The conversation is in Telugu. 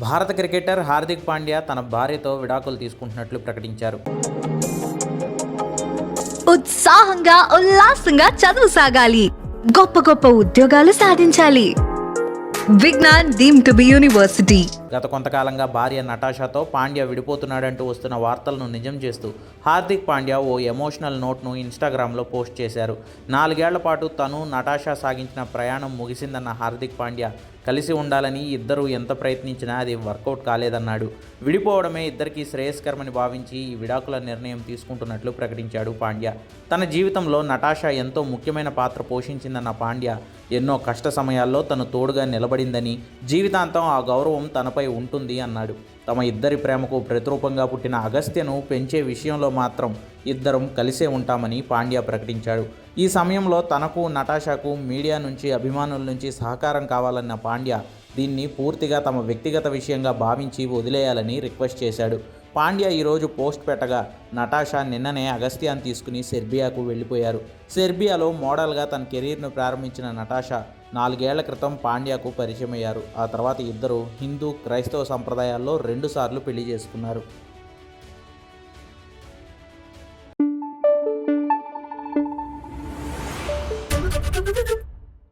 భారత క్రికెటర్ హార్దిక్ పాండ్యా తన భార్యతో విడాకులు తీసుకుంటున్నట్లు ప్రకటించారు. ఉత్సాహంగా ఉల్లాసంగా చదువు సాగాలి. గొప్ప గొప్ప ఉద్యోగాలు సాధించాలి. Vignan deem to be university. గత కొంతకాలంగా భార్య నటాషాతో పాండ్యా విడిపోతున్నాడంటూ వస్తున్న వార్తలను నిజం చేస్తూ హార్దిక్ పాండ్యా ఓ ఎమోషనల్ నోట్ను ఇన్స్టాగ్రామ్లో పోస్ట్ చేశారు. నాలుగేళ్ళ పాటు తను నటాషా సాగించిన ప్రయాణం ముగిసిందన్న హార్దిక్ పాండ్యా కలిసి ఉండాలని ఇద్దరు ఎంత ప్రయత్నించినా అది వర్కౌట్ కాలేదన్నాడు. విడిపోవడమే ఇద్దరికీ శ్రేయస్కరమని భావించి ఈ విడాకుల నిర్ణయం తీసుకుంటున్నట్లు ప్రకటించాడు పాండ్యా. తన జీవితంలో నటాషా ఎంతో ముఖ్యమైన పాత్ర పోషించిందన్న పాండ్యా ఎన్నో కష్ట సమయాల్లో తను తోడుగా నిలబడిందని జీవితాంతం ఆ గౌరవం తనపై ఉంటుంది అన్నాడు. తమ ఇద్దరి ప్రేమకు ప్రతిరూపంగా పుట్టిన అగస్త్యను పెంచే విషయంలో మాత్రం ఇద్దరం కలిసే ఉంటామని పాండ్యా ప్రకటించాడు. ఈ సమయంలో తనకు నటాషాకు మీడియా నుంచి అభిమానుల నుంచి సహకారం కావాలన్న పాండ్యా దీన్ని పూర్తిగా తమ వ్యక్తిగత విషయంగా భావించి వదిలేయాలని రిక్వెస్ట్ చేశాడు. పాండ్యా ఈరోజు పోస్ట్ పెట్టగా నటాషా నిన్ననే అగస్త్యాన్ని తీసుకుని సెర్బియాకు వెళ్ళిపోయారు. సెర్బియాలో మోడల్గా తన కెరీర్ను ప్రారంభించిన నటాషా నాలుగేళ్ళ క్రితం పాండ్యాకు పరిచయమయ్యారు. ఆ తర్వాత ఇద్దరు హిందూ క్రైస్తవ సంప్రదాయాల్లో రెండుసార్లు పెళ్ళి చేసుకున్నారు.